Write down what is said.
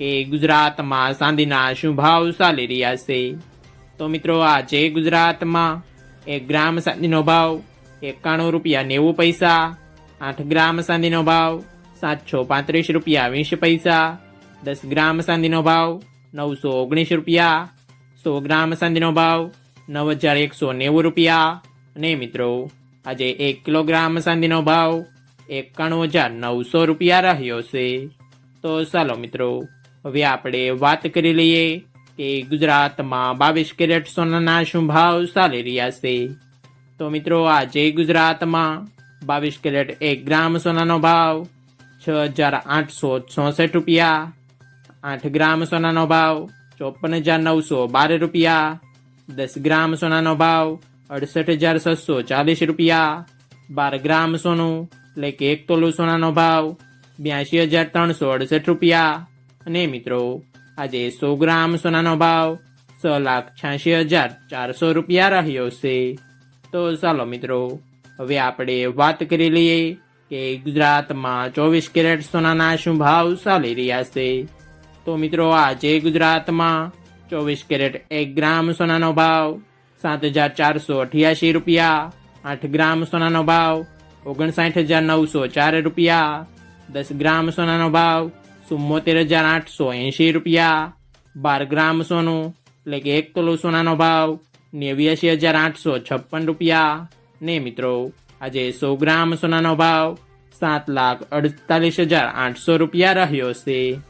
કે ગુજરાતમાં ચાંદીના શું ભાવ ચાલી રહ્યા છે? તો મિત્રો, આજે ગુજરાતમાં એક ગ્રામ ચાંદીનો ભાવ એકાણું રૂપિયા નેવું પૈસા, આઠ ગ્રામ ચાંદીનો ભાવ સાતસો પાંત્રીસ રૂપિયા વીસ પૈસા, દસ ગ્રામ ચાંદીનો ભાવ નવસો ઓગણીસ રૂપિયા, સો ગ્રામ ચાંદીનો ભાવ નવ હજાર એકસો નેવું રૂપિયા. અને મિત્રો, આજે એક કિલોગ્રામ ચાંદીનો ભાવ એકાણું હજાર નવસો રૂપિયા રહ્યો છે. તો ચાલો મિત્રો હવે આપણે વાત કરી લઈએ કે ગુજરાતમાં બાવીસ કેરેટ સોનાના શું ભાવ ચાલી રહ્યા છે. તો મિત્રો, આજે ગુજરાતમાં બાવીસ કેરેટ એક ગ્રામ સોનાનો ભાવ છ હજાર આઠસો ચોસઠ રૂપિયા, આઠ ગ્રામ સોનાનો ભાવ ચોપન હજાર નવસો બાર રૂપિયા, દસ ગ્રામ સોનાનો ભાવ અડસઠ હજાર છસો ચાલીસ રૂપિયા, બાર ગ્રામ સોનું એટલે કે એક તોલું સોનાનો ભાવ બ્યાસી હજાર ત્રણસો અડસઠ રૂપિયા અને મિત્રો, આજે સો ગ્રામ સોનાનો ભાવ છ લાખ છ્યાસી હજાર ચારસો રૂપિયા રહ્યો છે. તો ચાલો મિત્રો, હવે આપણે વાત કરી લઈએ કે ગુજરાતમાં ચોવીસ કેરેટ સોનાના શું ભાવ ચાલી રહ્યા છે. તો મિત્રો, આજે ગુજરાતમાં ચોવીસ કેરેટ એક ગ્રામ સોનાનો ભાવ સાત હજાર ચારસો અઠ્યાસી રૂપિયા, આઠ ગ્રામ સોનાનો ભાવ ઓગણસાઠ હજાર નવસો ચાર રૂપિયા, દસ ગ્રામ સોનાનો ભાવ ચુમ્મોતેર હજાર આઠસો એંશી રૂપિયા. બાર ગ્રામ સોનું, એટલે કે એક તોલો સોનાનો ભાવ નેવ્યાસી હજાર આઠસો છપ્પન રૂપિયા. ને મિત્રો, આજે સો ગ્રામ સોનાનો ભાવ સાત લાખ અડતાલીસ હજાર આઠસો રૂપિયા રહ્યો છે.